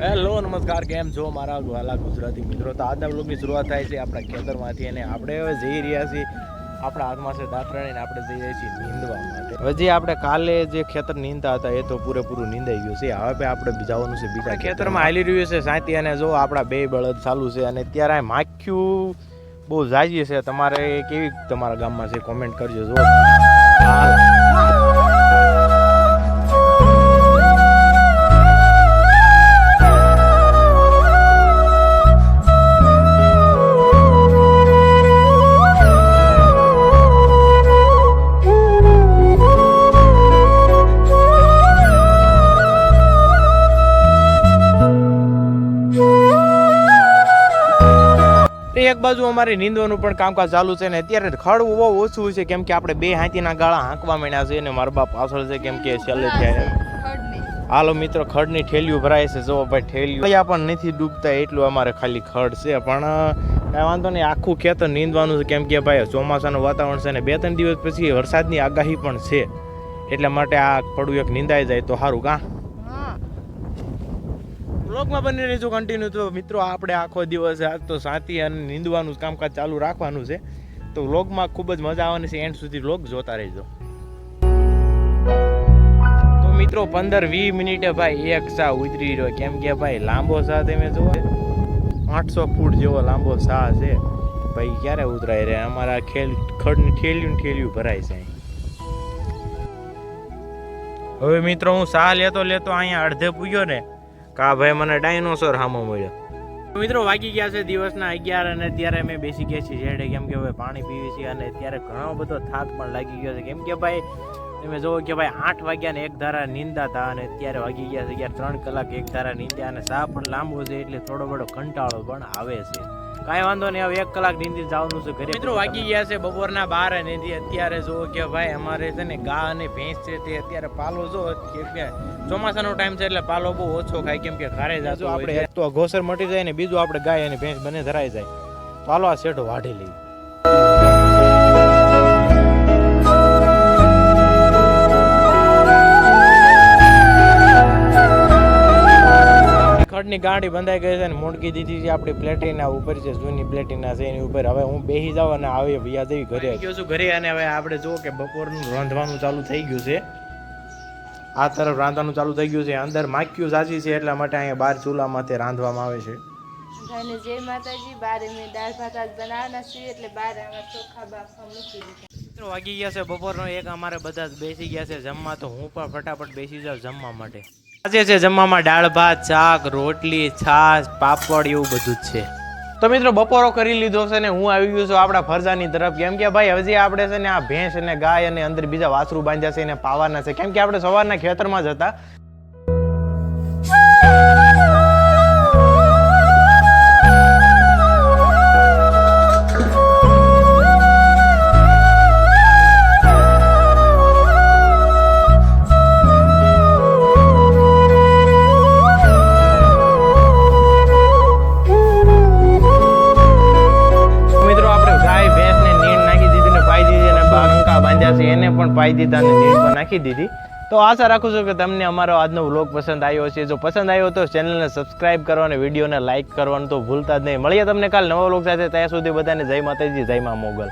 Hello નમસ્કાર કેમ છો? મારા વાલા ગુજરાતી મિત્રો. તો આજના બ્લોગની શરૂઆત થાય છે આપણા ખેતરમાંથી અને આપણે હવે જઈ રહ્યા છીએ. આપણા હાથમાં છે દાતરણી ને આપણે જઈ રહ્યા છીએ નીંદવા માટે. હવે જે આપણે કાલે જે ખેતર નીંદતા હતા એ તો પૂરેપૂરું નીંદાઈ ગયું છે. હવે આપણે જવાનું છે બીજા ખેતરમાં. હાલી રહ્યું છે સાંતી અને જો આપણા બે બળદ ચાલુ છે અને ત્યારે માખ્યું બહુ જાજી છે. તમારે કેવી તમારા ગામમાં છે? કોમેન્ટ કરજો જો એક બાજુ અમારે નીંદવાનું પણ કામકાજ ચાલુ છે ને અત્યારે ખડવું બહુ ઓછું છે કેમ કે આપણે બે હાથીના ગાળા હાંકવા માંડ્યા છે અને મારા બાપ પાછળ છે કેમ કે છેલ્લે થયા હાલો મિત્રો ખડની ઠેલીઓ ભરાય છે. જો ભાઈ ઠેલિયું અહીંયા પણ નથી ડૂબતા એટલું અમારે ખાલી ખડ છે. પણ કાંઈ વાંધો નહીં આખું ખેતર નીંદવાનું છે. કેમ કે ભાઈ ચોમાસાનું વાતાવરણ છે ને બે ત્રણ દિવસ પછી વરસાદની આગાહી પણ છે. એટલા માટે આ પડું એક નીંદાઈ જાય તો સારું કાં? બ્લોગમાં બની રહેજો કન્ટિન્યુ તો મિત્રો, આપણે આખો દિવસ આજ તો સાથી અને નીંદવાનું કામકાજ ચાલુ રાખવાનું છે. તો વ્લોગમાં ખૂબ જ મજા આવવાની છે. એન્ડ સુધી વ્લોગ જોતા રહેજો. તો મિત્રો, પંદર વીસ મિનિટે ભાઈ એક સા ઉતરી રહ્યો. કેમ કે ભાઈ, લાંબો સા તમે જુઓ. આઠસો ફૂટ જેવો લાંબો સા છે. ભાઈ, ક્યારે ઉતરાય રે? અમારા ખેલ ખડની ઠેલ્યું ઠેલ્યું ભરાય છે. હવે મિત્રો, હું સા લેતો લેતો અહીંયા અડધે પૂગ્યો ને કા ભાઈ મને ડાયનોસોર હામો મળ્યો. મિત્રો વાગી ગયા છે દિવસના અગિયાર અને અત્યારે અમે બેસી ગયા છીએ જેડે. કેમ કે હવે પાણી પીવી છીએ અને અત્યારે ઘણો બધો થાક પણ લાગી ગયો છે. કેમ કે ભાઈ, તમે જુઓ કે ભાઈ આઠ વાગ્યા ને એક ધારા નીંદા હતા અને અત્યારે વાગી ગયા છે અગિયાર, ત્રણ કલાક એક ધારા નીંદ્યા અને સા પણ લાંબો છે એટલે થોડો બધો કંટાળો પણ આવે છે. કાંઈ વાંધો નહીં હવે એક કલાક નીંદી જવાનું છે ઘરે. મિત્રો વાગી ગયા છે બપોરના બાર અને અત્યારે જોવો કે ભાઈ અમારે છે ને ગા અને ભેંસ છે તે અત્યારે પાલો જો ચોમાસાનો ટાઈમ છે એટલે પાલો બહુ ઓછો ખાય કેમ કે ઘરે જાતો આપણે તો ઘોસર મટી જાય ને બીજું આપણે ગાય અને ભેંસ બંને ધરાઈ જાય. પાલો આ શેઠો વાઢી લઈ ખડની ગાડી બંધાઈ ગઈ છે ને મોડકી દીધી છે આપણી પ્લેટિના ઉપર છે જૂની પ્લેટિના છે એની ઉપર. હવે હું બેસી જાઉં અને આવી ભૈયા દેવી ઘરે ગયો છું ઘરે અને હવે આપણે જો કે બપોરનું રાંધવાનું ચાલુ થઈ ગયું છે. આ તરફ રાંધવાનું ચાલુ થઈ ગયું છે. અંદર માખ્યું સાચી છે એટલા માટે અહીંયા બાર ચૂલામાંથી રાંધવામાં આવે છે. અને જય માતાજી બારે મેં દાળ ભાત આજ બનાવવાના છીએ એટલે બાર આમાં ચોખા બાફવા મૂકી દીધા. વાગી ગયા છે બપોરનો એક. અમારે બધા બેસી ગયા છે જમવા તો હું પણ ફટાફટ બેસી જાઉં જમવા માટે. આજે છે જમવામાં દાળ, ભાત, શાક, રોટલી, છાશ, પાપડ એવું બધું જ છે. તો મિત્રો બપોરો કરી લીધો છે ને હું આવી ગયો છું આપણા ફરજાની તરફ. કેમ કે ભાઈ હજી આપણે છે ને આ ભેંસ અને ગાય અને અંદર બીજા વાસરું બાંધ્યા છે એને પાવાના છે. કેમ કે આપણે સવારના ખેતરમાં જ હતા. છે, એને પણ પાઈ દીધા અને નીડ પર નાખી દીધી. તો આશા રાખું છું કે તમને અમારો આજનો વ્લોગ પસંદ આવ્યો છે જો પસંદ આવ્યો તો ચેનલને સબસ્ક્રાઇબ કરો અને વિડીયોને લાઇક કરવાનું તો ભૂલતા જ નહીં. મળીએ તમને કાલ નવા વ્લોગ સાથે. ત્યાં સુધી બધાને જય માતાજી, જય મા મોગલ.